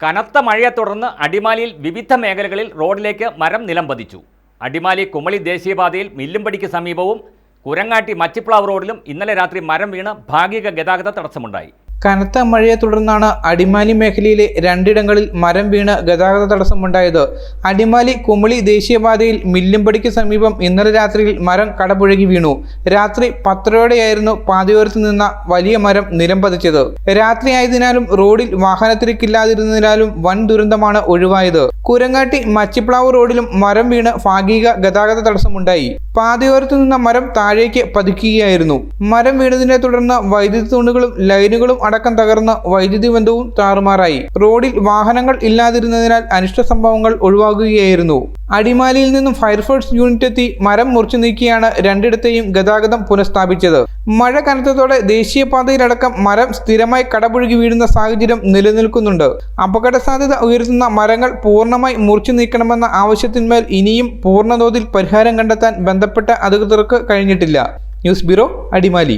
കനത്ത മഴയെ തുടർന്ന് അടിമാലിയിൽ വിവിധ മേഖലകളിൽ റോഡിലേക്ക് മരം നിലം പതിച്ചു അടിമാലി കുമളി ദേശീയപാതയിൽ മില്ലുംപടിക്ക് സമീപവും കുരങ്ങാട്ടി മച്ചിപ്ലാവ് റോഡിലും ഇന്നലെ രാത്രി മരം വീണ് ഭാഗിക ഗതാഗത തടസ്സമുണ്ടായി. കനത്ത മഴയെ തുടർന്നാണ് അടിമാലി മേഖലയിലെ രണ്ടിടങ്ങളിൽ മരം വീണ് ഗതാഗത തടസ്സമുണ്ടായത്. അടിമാലി കുമളി ദേശീയപാതയിൽ മില്ലുംപടിക്ക് സമീപം ഇന്നലെ രാത്രിയിൽ മരം കടപുഴകി വീണു. രാത്രി പത്തരയോടെയായിരുന്നു പാതയോരത്ത് നിന്ന വലിയ മരം നിലം പതിച്ചത്. രാത്രി ആയതിനാലും റോഡിൽ വാഹനത്തിരക്കില്ലാതിരുന്നതിനാലും വൻ ദുരന്തമാണ് ഒഴിവായത്. കുരങ്ങാട്ടി മച്ചിപ്ലാവ് റോഡിലും മരം വീണ് ഭാഗിക ഗതാഗത തടസ്സമുണ്ടായി. പാതയോരത്ത് നിന്ന മരം താഴേക്ക് പതിക്കുകയായിരുന്നു. മരം വീണതിനെ തുടർന്ന് വൈദ്യുതി തൂണുകളും ലൈനുകളും അടക്കം തകർന്ന് വൈദ്യുതി ബന്ധവും താറുമാറായി. റോഡിൽ വാഹനങ്ങൾ ഇല്ലാതിരുന്നതിനാൽ അനിഷ്ട സംഭവങ്ങൾ ഒഴിവാക്കുകയായിരുന്നു അടിമാലിയിൽ നിന്നും ഫയർഫോഴ്സ് യൂണിറ്റ് എത്തി മരം മുറിച്ചു നീക്കിയാണ് രണ്ടിടത്തെയും ഗതാഗതം പുനഃസ്ഥാപിച്ചത്. മഴ കനത്തതോടെ ദേശീയപാതയിലടക്കം മരം സ്ഥിരമായി കടപുഴുകി വീഴുന്ന സാഹചര്യം നിലനിൽക്കുന്നുണ്ട്. അപകട സാധ്യത ഉയർത്തുന്ന മരങ്ങൾ പൂർണമായി മുറിച്ചു നീക്കണമെന്ന ആവശ്യത്തിന്മേൽ ഇനിയും പൂർണതോതിൽ പരിഹാരം കണ്ടെത്താൻ ബന്ധപ്പെട്ട അധികൃതർക്ക് കഴിഞ്ഞിട്ടില്ല. News bureau Adimali.